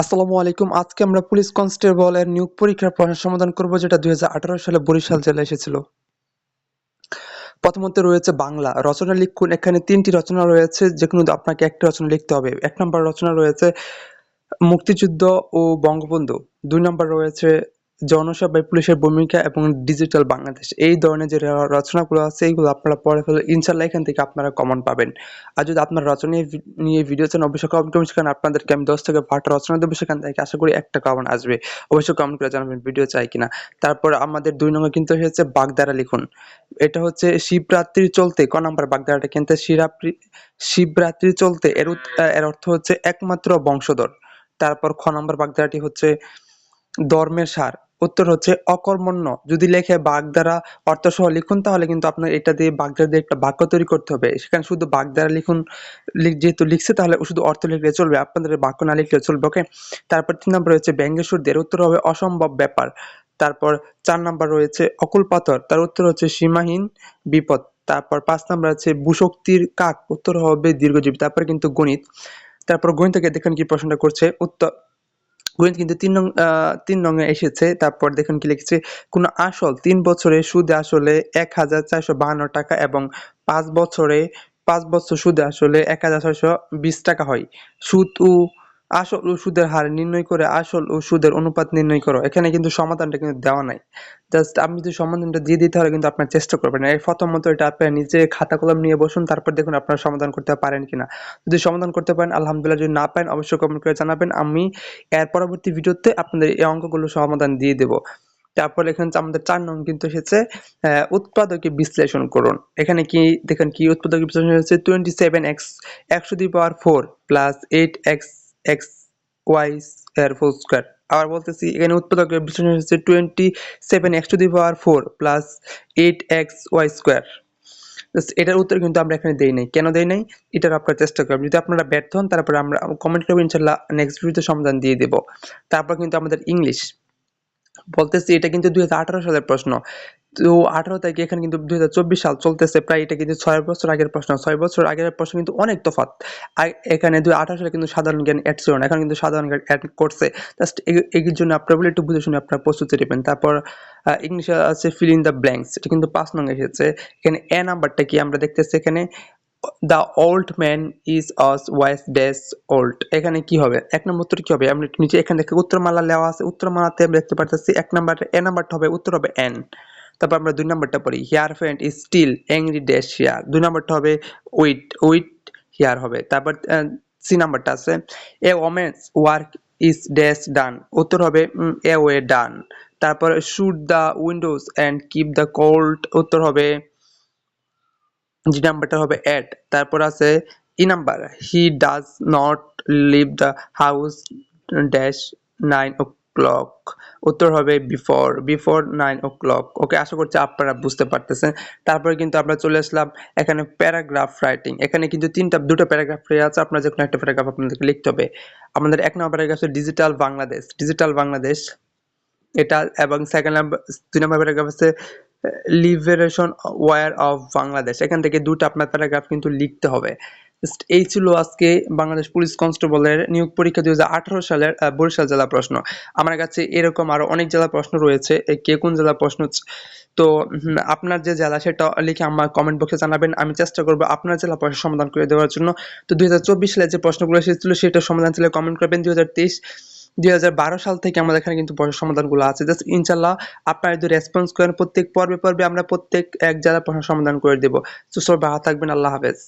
আসসালামু আলাইকুম। আজকে আমরা পুলিশ কনস্টেবল এর নিয়োগ পরীক্ষার প্রশ্ন সমাধান করব যেটা দুই হাজার আঠারো সালে বরিশাল জেলা এসেছিল। প্রথমত রয়েছে বাংলা। রচনা লিখুন। এখানে তিনটি রচনা রয়েছে। যে কোনো আপনাকে একটা রচনা লিখতে হবে। এক নম্বর রচনা রয়েছে মুক্তিযুদ্ধ ও বঙ্গবন্ধু। দুই নম্বর রয়েছে জনসভায় পুলিশের ভূমিকা এবং ডিজিটাল বাংলাদেশ। এই ধরনের যে রচনাগুলো আছে, এইগুলো আপনারা পড়ে ফেলে ইনশাল্লাহ এখান থেকে আপনারা কমন পাবেন। আর যদি আপনার রচনা নিয়ে ভিডিও চান, অবশ্যই কমেন্ট করবেন সেখানে আপনাদেরকে আমি দশ থেকে বারোটা রচনা দেবো। সেখান থেকে আশা করি একটা কমন আসবে। অবশ্যই কমেন্ট করে জানাবেন ভিডিও চাই কিনা। তারপর আমাদের দুই নম্বর কিন্তু হচ্ছে বাগদারা লিখুন। এটা হচ্ছে শিবরাত্রি চলতে, ক নাম্বার বাগদারাটা কিন্তু শিবরাত্রি শিবরাত্রি চলতে, এর এর অর্থ হচ্ছে একমাত্র বংশধর। তারপর খ নাম্বার বাগধারাটি হচ্ছে ধর্মের সার। উত্তর হচ্ছে অকর্মণ্য। যদি লেখে বাগধারা অর্থসহ লিখুন, তাহলে কিন্তু আপনার এটা দিয়ে বাগধারা দিয়ে একটা বাক্য তৈরি করতে হবে। সেখানে শুধু বাগধারা লিখুন যেহেতু লিখছে, তাহলে শুধু অর্থ লিখলে চলবে। আপনাদের বাক্য না লিখলে চলবে ওকে তারপর তিন নম্বর রয়েছে ব্যঙ্গের সুরদের উত্তর হবে অসম্ভব ব্যাপার। তারপর চার নাম্বার রয়েছে অকুল পাথর। তার উত্তর হচ্ছে সীমাহীন বিপদ। তারপর পাঁচ নাম্বার আছে ভূশক্তির কাক। উত্তর হবে দীর্ঘজীবী। তারপর কিন্তু গণিত। তারপর গণিত থেকে দেখেন কি প্রশ্নটা করছে। উত্তর কিন্তু তিন নং তিন নং এ এসেছে। তারপর দেখুন কি লিখেছে, কোনো আসল তিন বছরে সুদে আসলে এক হাজার চারশো বাহান্ন টাকা এবং পাঁচ বছরে, পাঁচ বছর সুদে আসলে এক হাজার ছয়শো বিশ টাকা হয়। সুদ ও আসল ও সুদের হার নির্ণয় করে আসল ও সুদের অনুপাত নির্ণয় করো। এখানে কিন্তু সমাধানটা কিন্তু দেওয়া নাই। জাস্ট আপনি যদি সমাধানটা দিয়ে দিতে হলে কিন্তু আপনার চেষ্টা করবেন। এই প্রথমত এটা আপনার নিজে খাতা কলম নিয়ে বসুন, তারপর দেখুন আপনারা সমাধান করতে পারেন কিনা। যদি সমাধান করতে পারেন, আলহামদুলিল্লাহ। যদি না পারেন, অবশ্যই কমেন্ট করে জানাবেন। আমি এর পরবর্তী ভিডিওতে আপনাদের এই অঙ্কগুলো সমাধান দিয়ে দেব। তারপর এখানে আমাদের চার নং কিন্তু এসেছে উৎপাদকে বিশ্লেষণ করুন। এখানে কি, দেখেন কি উৎপাদক বিশ্লেষণ হচ্ছে টোয়েন্টি সেভেন এক্স একশো দুই power four plus eight x x y এর ফোর স্কোয়ার আবার বলতেছি, এখানে উৎপাদকের বিশ্লেষণ হচ্ছে twenty seven x to the power four plus eight x y square এটার উত্তর কিন্তু আমরা এখানে দেই নাই। কেন দেই নাই? এটার আপনারা চেষ্টা করবেন যদি আপনারা ব্যর্থ হন, তারপরে আমরা কমেন্ট করব, ইনশাল্লাহ নেক্সট ভিডিওতে সমাধান দিয়ে দেব। তারপর কিন্তু আমাদের ইংলিশ বলতেছি, এটা কিন্তু দুই হাজার আঠারো সালের প্রশ্ন। তো আঠারো তারিখে এখানে কিন্তু দুই হাজার চব্বিশ সাল চলতেছে। প্রায় এটা কিন্তু ছয় বছর আগের প্রশ্ন। ছয় বছর আগের প্রশ্ন কিন্তু অনেক আর এখানে দুই আঠারো সালে কিন্তু সাধারণ জ্ঞান অ্যাড ছিল না। এখন কিন্তু সাধারণ জ্ঞান অ্যাড করছে। জাস্ট এর জন্য আপনার বলে একটু বুঝে শুনে আপনার প্রস্তুতি নেবেন। তারপর ইংলিশে আছে ফিল ইন দ্য ব্ল্যাঙ্কস এটা কিন্তু পাঁচ নং এসেছে। এখানে এ নাম্বারটা কি আমরা দেখতেছি এখানে? The old man is as wise dash old এখানে কি হবে? এক নম্বর উত্তর কি হবে? আমরা নিচে এখানে দেখে উত্তরমালা লেওয়া আছে। উত্তরমালাতে আমরা দেখতে পারতেছি এক নাম্বার, এ নাম্বারটা হবে, উত্তর হবে এন তারপর আমরা দুই নাম্বারটা পড়ি her friend is still angry dash her দুই নাম্বারটা হবে উইট উইট হেয়ার হবে। তারপর সি নাম্বারটা আছে a women's work is dash done উত্তর হবে এ ওয়ে ডান তারপর shut the windows and keep the cold উত্তর হবে জি নাম্বারটা হবে এট তারপর আছে E number he does not leave the house dash nine clock উত্তর হবে before before nine o'clock okay আশা করছি আপনারা বুঝতে পারতেছেন। তারপরে কিন্তু আমরা চলে আসলাম এখানে প্যারাগ্রাফ রাইটিং এখানে কিন্তু তিনটা, দুটো প্যারাগ্রাফ রয়ে আছে, আপনার যে কোনো একটা প্যারাগ্রাফ আপনাদেরকে লিখতে হবে। আমাদের এক নম্বর প্যারাগ্রাফ হচ্ছে ডিজিটাল বাংলাদেশ ডিজিটাল বাংলাদেশ এটা এবং সেকেন্ড নাম্বার দুই নম্বর প্যারাগ্রাফ আছে লিবারেশন ওয়ার অফ বাংলাদেশ এখান থেকে দুটো আপনার প্যারাগ্রাফ কিন্তু লিখতে হবে। এই ছিল আজকে বাংলাদেশ পুলিশ কনস্টেবলের নিয়োগ পরীক্ষা দুই হাজার আঠারো সালের বরিশাল জেলা প্রশ্ন। আমার কাছে এরকম আরও অনেক জেলা প্রশ্ন রয়েছে কে কোন জেলা প্রশ্ন তো আপনার যে জেলা সেটা লিখে আমার কমেন্ট বক্সে জানাবেন, আমি চেষ্টা করব আপনার জেলা প্রশ্ন সমাধান করে দেওয়ার জন্য। তো দুই হাজার চব্বিশ সালে যে প্রশ্নগুলো এসেছিল সেটা সমাধান ছিল কমেন্ট করবেন। দুই দুই হাজার বারো সাল থেকে আমাদের এখানে কিন্তু প্রশ্ন সমাধানগুলো আছে। জাস্ট ইনশাল্লাহ আপনারা যদি রেসপন্স করেন, প্রত্যেক পর্বে পর্বে আমরা প্রত্যেক এক জেলা প্রশ্ন সমাধান করে দেবো। তো সবাই ভালো থাকবেন, আল্লাহ হাফেজ।